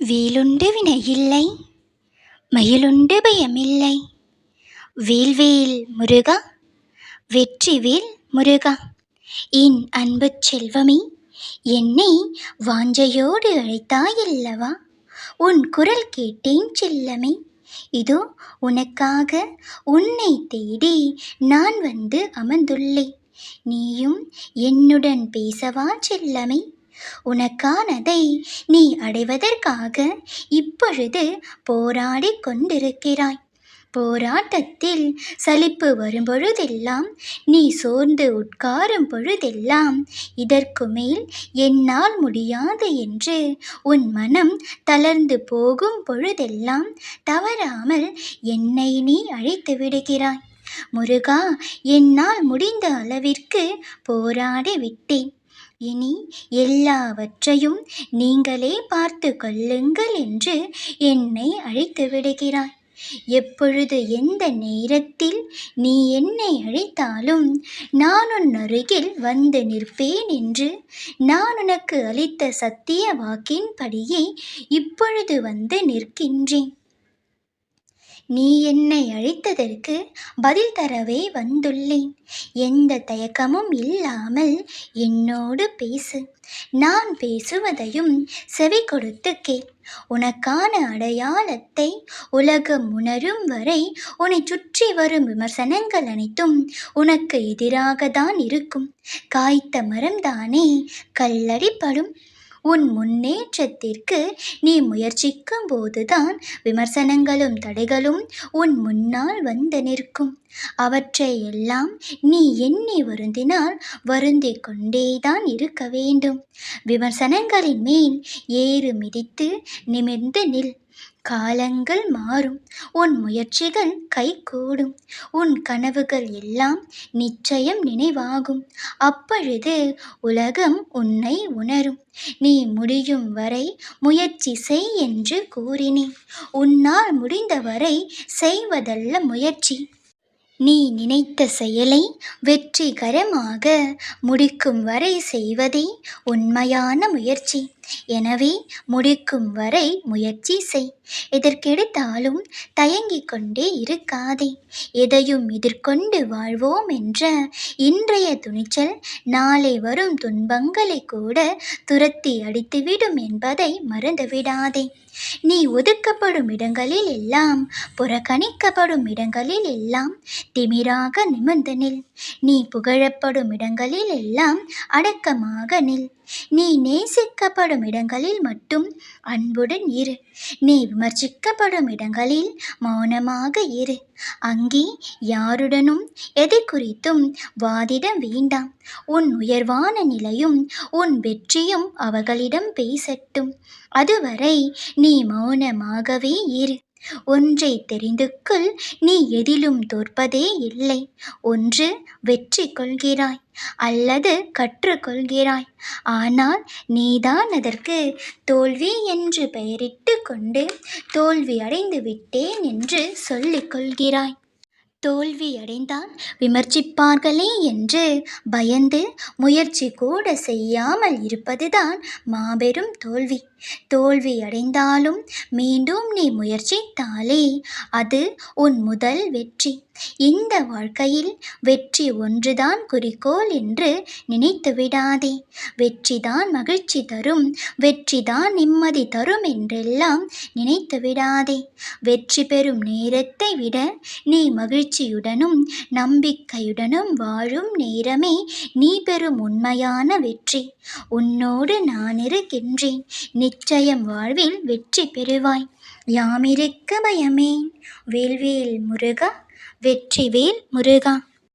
வேலுண்டு வினையில்லை மயிலுண்டு பயமில்லை. வேல்வேல் முருகா வெற்றிவேல் முருகா என் அன்பு செல்வமே என்னை வாஞ்சையோடு அழைத்தாயல்லவா? உன் குரல் கேட்டேன் செல்லமே இதோ உனக்காக உன்னை தேடி நான் வந்து அமர்ந்துள்ளேன் நீயும் என்னுடன் பேசவா செல்லமே உனக்கானதை நீ அடைவதற்காக இப்பொழுது போராடிக் கொண்டிருக்கிறாய். போராட்டத்தில் சலிப்பு வரும்பொழுதெல்லாம் நீ சோர்ந்து உட்காரும் பொழுதெல்லாம் இதற்கு மேல் என்னால் முடியாது என்று உன் மனம் தளர்ந்து போகும் பொழுதெல்லாம் தவறாமல் என்னை நீ அழைத்து விடுகிறாய். முருகா என்னால் முடிந்த அளவிற்கு போராடி விட்டேன். இனி எல்லாவற்றையும் நீங்களே பார்த்து கொள்ளுங்கள் என்று என்னை அழைத்து விடுகிறாய். எப்பொழுது எந்த நேரத்தில் நீ என்னை அழைத்தாலும் நான் உன் அருகில் வந்து நிற்பேன் என்று நான் உனக்கு அளித்த சத்திய வாக்கின்படியே இப்பொழுது வந்து நிற்கின்றேன். நீ என்னை அழைத்ததற்கு பதில் தரவே வந்துள்ளேன். எந்த தயக்கமும் இல்லாமல் என்னோடு பேசு. நான் பேசுவதையும் செவி கொடுத்து கேள். உனக்கான அடையாளத்தை உலகம் உணரும் வரை உன்னை சுற்றி வரும் விமர்சனங்கள் அனைத்தும் உனக்கு எதிராக தான் இருக்கும். காய்த்த மரம்தானே கல்லடிப்படும். உன் முன்னேற்றத்திற்கு நீ முயற்சிக்கும் போதுதான் விமர்சனங்களும் தடைகளும் உன் முன்னால் வந்து நிற்கும். அவற்றை எல்லாம் நீ எண்ணி வருந்தினால் வருந்திக் கொண்டேதான் இருக்க வேண்டும். விமர்சனங்களின் மேல் ஏறு மிதித்து நிமிர்ந்து நில். காலங்கள் மாறும். உன் முயற்சிகள் கைகூடும். உன் கனவுகள் எல்லாம் நிச்சயம் நினைவாகும். அப்பொழுது உலகம் உன்னை உணரும். நீ முடியும் வரை முயற்சி செய் என்று கூறினேன். உன்னால் முடிந்தவரை செய்வதல்ல முயற்சி. நீ நினைத்த செயலை வெற்றிகரமாக முடிக்கும் வரை செய்வதே உண்மையான முயற்சி. எனவே முடிக்கும் வரை முயற்சி செய். எதற்கெடுத்தாலும் தயங்கிக் கொண்டே இருக்காதே. எதையும் எதிர்கொண்டு வாழ்வோம் என்ற இன்றைய துணிச்சல் நாளை வரும் துன்பங்களை கூட துரத்தி அடித்துவிடும் என்பதை மறந்துவிடாதே. நீ ஒதுக்கப்படும் இடங்களில் எல்லாம் புறக்கணிக்கப்படும் இடங்களில் எல்லாம் திமிராக நிமிர்ந்து நில். நீ புகழப்படும் இடங்களில் எல்லாம் அடக்கமாக நில். நீ நேசிக்கப்படும் இடங்களில் மட்டும் அன்புடன் இரு. நீ விமர்சிக்கப்படும் இடங்களில் மௌனமாக இரு. அங்கே யாருடனும் எதை குறித்தும் வாதிட வேண்டாம். உன் உயர்வான நிலையும் உன் வெற்றியும் அவர்களிடம் பேசட்டும். அதுவரை நீ மௌனமாகவே இரு. ஒன்றை தெரிந்துக்குள் நீ எதிலும் தோற்பதே இல்லை. ஒன்று வெற்றி கொள்கிறாய். அல்லது கற்றுக்கொள்கிறாய். ஆனால் நீதான் அதற்கு தோல்வி என்று பெயரிட்டு கொண்டு தோல்வி அடைந்து விட்டேன் என்று சொல்லிக் கொள்கிறாய். தோல்வி அடைந்தால் விமர்சிப்பார்களே என்று பயந்து முயற்சி கூட செய்யாமல் இருப்பதுதான் மாபெரும் தோல்வி. தோல்வி அடைந்தாலும் மீண்டும் நீ முயற்சித்தாலே அது உன் முதல் வெற்றி. இந்த வாழ்க்கையில் வெற்றி ஒன்றுதான் குறிக்கோள் என்று நினைத்து விடாதே. வெற்றிதான் மகிழ்ச்சி தரும் வெற்றிதான் நிம்மதி தரும் என்றெல்லாம் நினைத்து விடாதே. வெற்றி பெறும் நேரத்தை விட நீ மகிழ்ச்சியுடனும் நம்பிக்கையுடனும் வாழும் நேரமே நீ பெறும் உண்மையான வெற்றி. உன்னோடு நான் இருக்கின்றேன் நிச்சயம் வாழ்வில் வெற்றி பெறுவாய். யாமிருக்க பயமேன். வேல்வேல் முருகா வெற்றிவேல் முருகா.